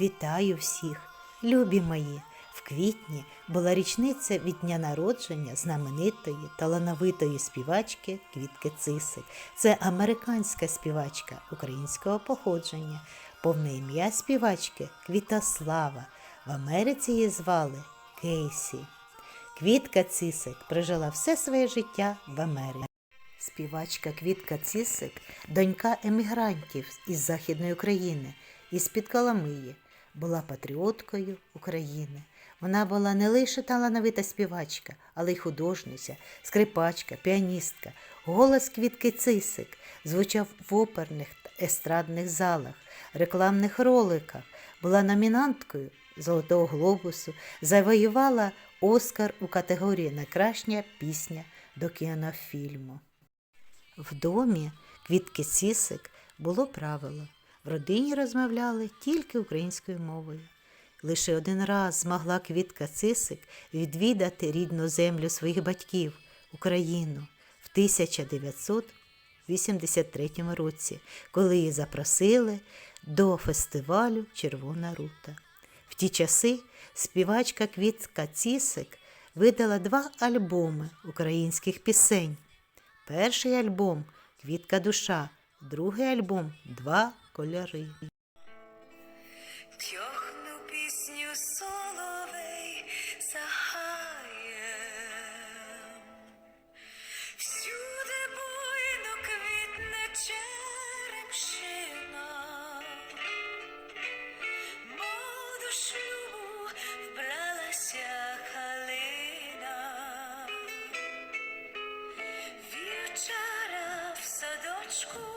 Вітаю всіх, любі мої! В квітні була річниця від дня народження знаменитої талановитої співачки Квітки Цисик. Це американська співачка українського походження. Повне ім'я співачки Квітослава. В Америці її звали Кейсі. Квітка Цисик прожила все своє життя в Америці. Співачка Квітка Цисик – донька емігрантів із Західної України, із-під Коломиї, була патріоткою України. Вона була не лише талановита співачка, але й художниця, скрипачка, піаністка. Голос Квітки Цисик звучав в оперних та естрадних залах, рекламних роликах, була номінанткою Золотого глобусу, завоювала Оскар у категорії Найкраща пісня до кінофільму. В домі квітки Цісик було правило. В родині розмовляли тільки українською мовою. Лише один раз змогла квітка Цисик відвідати рідну землю своїх батьків, Україну, в 1983 році, коли її запросили до фестивалю Червона рута. В ті часи співачка Квітка Цісик видала два альбоми українських пісень. Перший альбом Квітка душа, другий альбом Два кольори. Тьохну пісню соловей за гаєм. Всюди буйно квітне черемшина. Мов до шлюбу. Вівчара в садочку,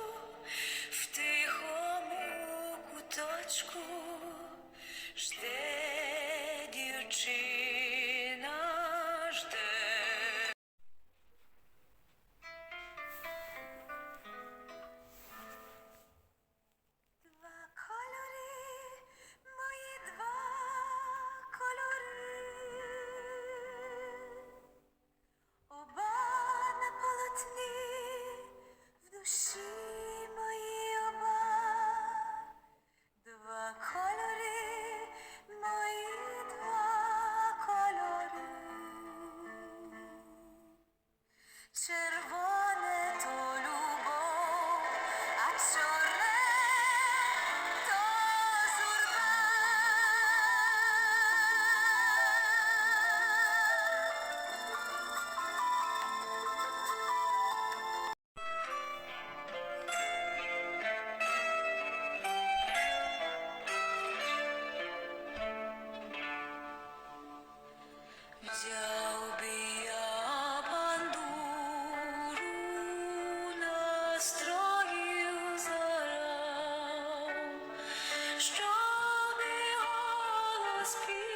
So this peace.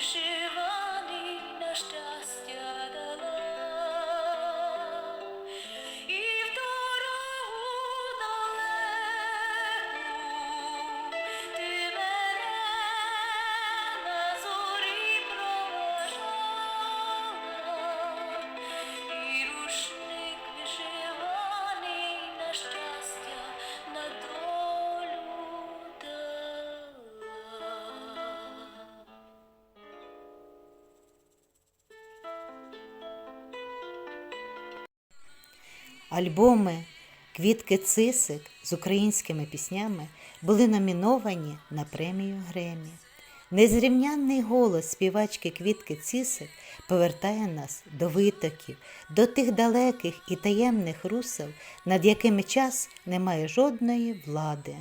是 Альбоми Квітки Цисик з українськими піснями були номіновані на премію Гремі. Незрівнянний голос співачки Квітки Цисик повертає нас до витоків, до тих далеких і таємних русел, над якими час не має жодної влади.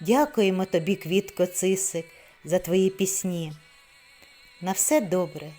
Дякуємо тобі, Квітко Цисик, за твої пісні. На все добре